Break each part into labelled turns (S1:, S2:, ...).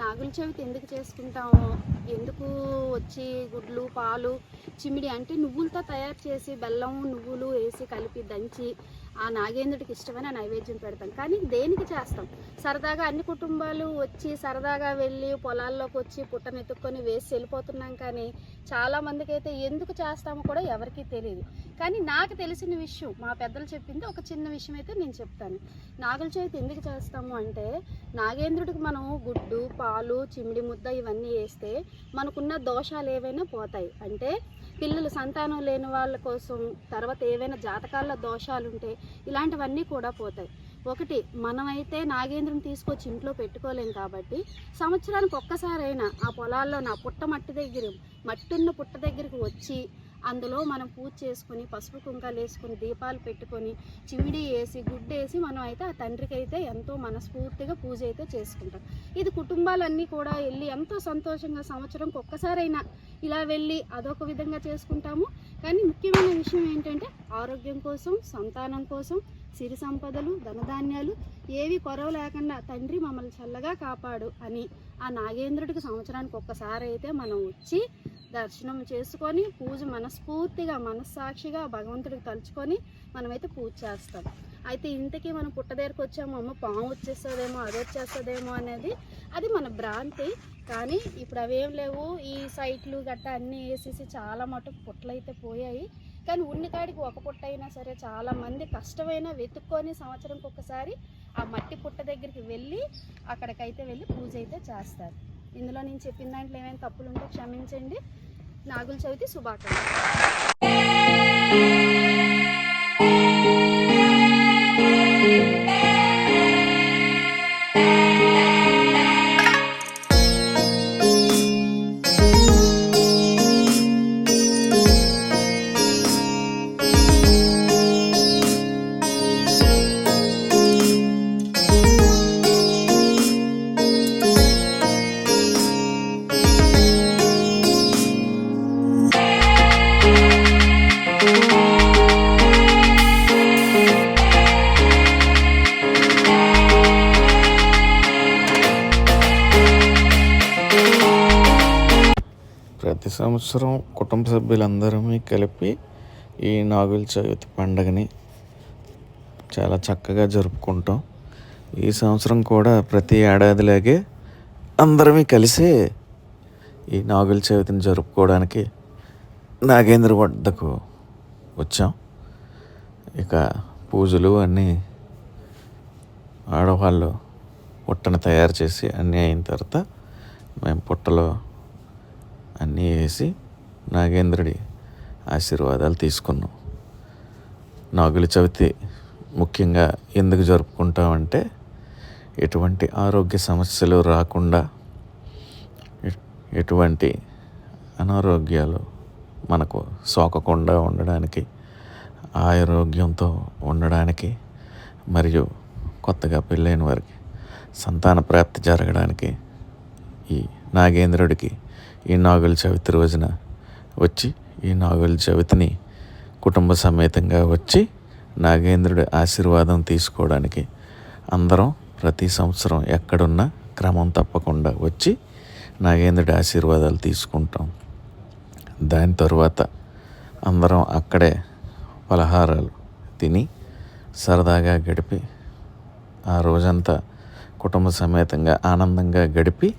S1: నాగుల చవితి ఎందుకు చేసుకుంటాము? ఎందుకు వచ్చి గుడ్లు పాలు చిమిడి అంటే నువ్వులతో తయారు చేసి బెల్లం నువ్వులు వేసి కలిపి దంచి ఆ నాగేంద్రుడికి ఇష్టమైన నైవేద్యం పెడతాం కానీ దేనికి చేస్తాం? సరదాగా అన్ని కుటుంబాలు వచ్చి సరదాగా వెళ్ళి పొలాల్లోకి వచ్చి పుట్టనెత్తుక్కొని వేసి వెళ్ళిపోతున్నాం కానీ చాలామందికి అయితే ఎందుకు చేస్తామో కూడా ఎవరికీ తెలియదు కానీ నాకు తెలిసిన విషయం మా పెద్దలు చెప్పింది ఒక చిన్న విషయం అయితే నేను చెప్తాను. నాగుల చవితి ఎందుకు చేస్తాము అంటే నాగేంద్రుడికి మనం గుడ్డు పాలు చిమిడి ముద్ద ఇవన్నీ వేస్తే మనకున్న దోషాలు ఏవైనా పోతాయి. అంటే పిల్లలు సంతానం లేని వాళ్ళ కోసం తర్వాత ఏవైనా జాతకాల్లో దోషాలు ఉంటే ఇలాంటివన్నీ కూడా పోతాయి. ఒకటి మనమైతే నాగేంద్రం తీసుకొచ్చి ఇంట్లో పెట్టుకోలేం కాబట్టి సంవత్సరానికి ఒక్కసారైనా ఆ పొలాల్లో నా పుట్ట మట్టి దగ్గర మట్టున్న పుట్ట దగ్గరికి వచ్చి అందులో మనం పూజ చేసుకుని పసుపు కుంకాలు వేసుకుని దీపాలు పెట్టుకొని చిమిడి వేసి గుడ్డు వేసి మనం అయితే ఆ తండ్రికి అయితే ఎంతో మనస్ఫూర్తిగా పూజ అయితే చేసుకుంటాం. ఇది కుటుంబాలన్నీ కూడా వెళ్ళి ఎంతో సంతోషంగా సంవత్సరంకి ఒక్కసారైనా ఇలా వెళ్ళి అదొక విధంగా చేసుకుంటాము. కానీ ముఖ్యమైన విషయం ఏంటంటే ఆరోగ్యం కోసం సంతానం కోసం సిరి సంపదలు ధనధాన్యాలు ఏవి కొరవ లేకుండా తండ్రి మమ్మల్ని చల్లగా కాపాడు అని ఆ నాగేంద్రుడికి సంవత్సరానికి ఒక్కసారి అయితే మనం వచ్చి దర్శనం చేసుకొని పూజ మనస్ఫూర్తిగా మనస్సాక్షిగా భగవంతుడికి తలుచుకొని మనమైతే పూజ చేస్తాం. అయితే ఇంతకీ మనం పుట్ట దగ్గరకు వచ్చాము అమ్మ పాము వచ్చేస్తుందేమో అది వచ్చేస్తుందేమో అనేది అది మన భ్రాంతి. కానీ ఇప్పుడు అవేం లేవు ఈ సైట్లు గట్ట అన్నీ వేసేసి చాలా మటుకు పుట్టలు అయితే పోయాయి. కానీ ఉన్నకాడికి ఒక పుట్ట అయినా సరే చాలా మంది కష్టమైన వెతుక్కొని సంవత్సరంకి ఒకసారి ఆ మట్టి పుట్ట దగ్గరికి వెళ్ళి అక్కడికైతే వెళ్ళి పూజ అయితే చేస్తారు. ఇందులో నేను చెప్పిన దాంట్లో ఏమైనా తప్పులు ఉంటే క్షమించండి. నాగుల చవితి శుభాకాంక్షలు.
S2: సంవత్సరం కుటుంబ సభ్యులందరమీ కలిపి ఈ నాగుల చవితి పండగని చాలా చక్కగా జరుపుకుంటాం. ఈ సంవత్సరం కూడా ప్రతి ఏడాదిలాగే అందరమీ కలిసి ఈ నాగుల చవితిని జరుపుకోవడానికి నాగేంద్ర వద్దకు వచ్చాం. ఇక పూజలు అన్నీ ఆడవాళ్ళు పుట్టను తయారు చేసి అన్నీ అయిన తర్వాత మేము పుట్టలో అన్నీ వేసి నాగేంద్రుడి ఆశీర్వాదాలు తీసుకున్నాం. నాగుల చవితి ముఖ్యంగా ఎందుకు జరుపుకుంటామంటే ఎటువంటి ఆరోగ్య సమస్యలు రాకుండా ఎటువంటి అనారోగ్యాలు మనకు సోకకుండా ఉండడానికి ఆరోగ్యంతో ఉండడానికి మరియు కొత్తగా పెళ్ళైన వారికి సంతాన ప్రాప్తి జరగడానికి ఈ నాగేంద్రుడికి ఈ నాగుల చవితి రోజున వచ్చి ఈ నాగుల చవితిని కుటుంబ సమేతంగా వచ్చి నాగేంద్రుడి ఆశీర్వాదం తీసుకోవడానికి అందరం ప్రతి సంవత్సరం ఎక్కడున్నా క్రమం తప్పకుండా వచ్చి నాగేంద్రుడి ఆశీర్వాదాలు తీసుకుంటాం. దాని తరువాత అందరం అక్కడే పలహారాలు తిని సరదాగా గడిపి ఆ రోజంతా కుటుంబ సమేతంగా ఆనందంగా గడిపి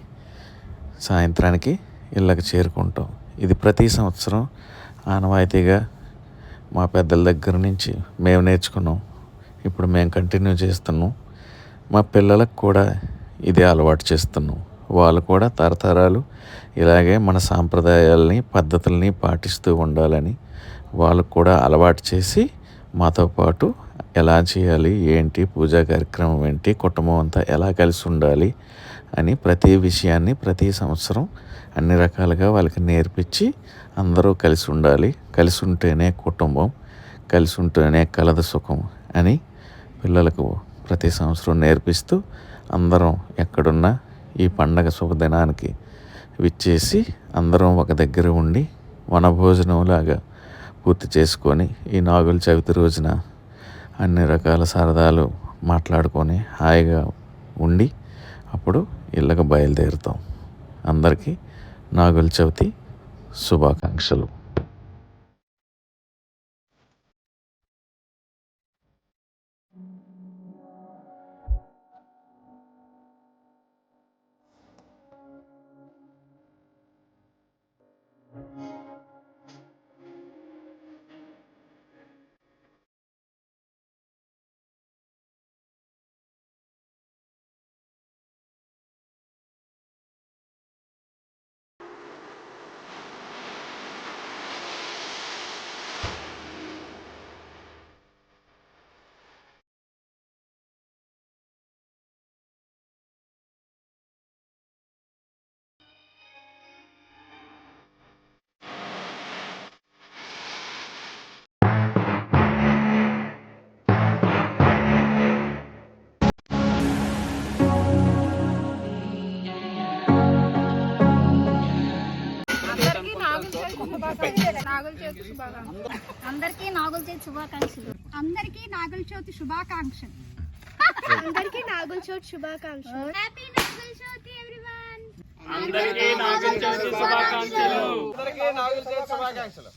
S2: సాయంత్రానికి ఇళ్ళకి చేరుకుంటాం. ఇది ప్రతి సంవత్సరం ఆనవాయితీగా మా పెద్దల దగ్గర నుంచి మేము నేర్చుకున్నాం. ఇప్పుడు మేము కంటిన్యూ చేస్తున్నాం. మా పిల్లలకు కూడా ఇదే అలవాటు చేస్తున్నాం. వాళ్ళు కూడా తరతరాలు ఇలాగే మన సాంప్రదాయాలని పద్ధతుల్ని పాటిస్తూ ఉండాలని వాళ్ళకు కూడా అలవాటు చేసి మాతో పాటు ఎలా చేయాలి ఏంటి పూజా కార్యక్రమం ఏంటి కుటుంబం అంతా ఎలా కలిసి ఉండాలి అని ప్రతి విషయాన్ని ప్రతి సంవత్సరం అన్ని రకాలుగా వాళ్ళకి నేర్పించి అందరూ కలిసి ఉండాలి. కలిసి ఉంటేనే కుటుంబం కలిసి ఉంటేనే కలదు సుఖం అని పిల్లలకు ప్రతి సంవత్సరం నేర్పిస్తూ అందరం ఎక్కడున్నా ఈ పండగ శుభదినానికి విచ్చేసి అందరం ఒక దగ్గర ఉండి వనభోజనంలాగా పూర్తి చేసుకొని ఈ నాగుల చవితి రోజున అన్ని రకాల సరదాలు మాట్లాడుకొని హాయిగా ఉండి అప్పుడు ఇళ్ళకి బయలుదేరుతాం. అందరికీ నాగుల చవితి శుభాకాంక్షలు.
S3: అందరికీ నాగుల చేతి శుభాకాంక్షలు. అందరికీ నాగుల చవితి శుభాకాంక్షలు.
S4: అందరికీ నాగుల చవితి శుభాకాంక్షలు.
S3: హ్యాపీ నాగుల చవితి ఎవ్రీవన్
S5: అందరికీ నాగుల చవితి శుభాకాంక్షలు.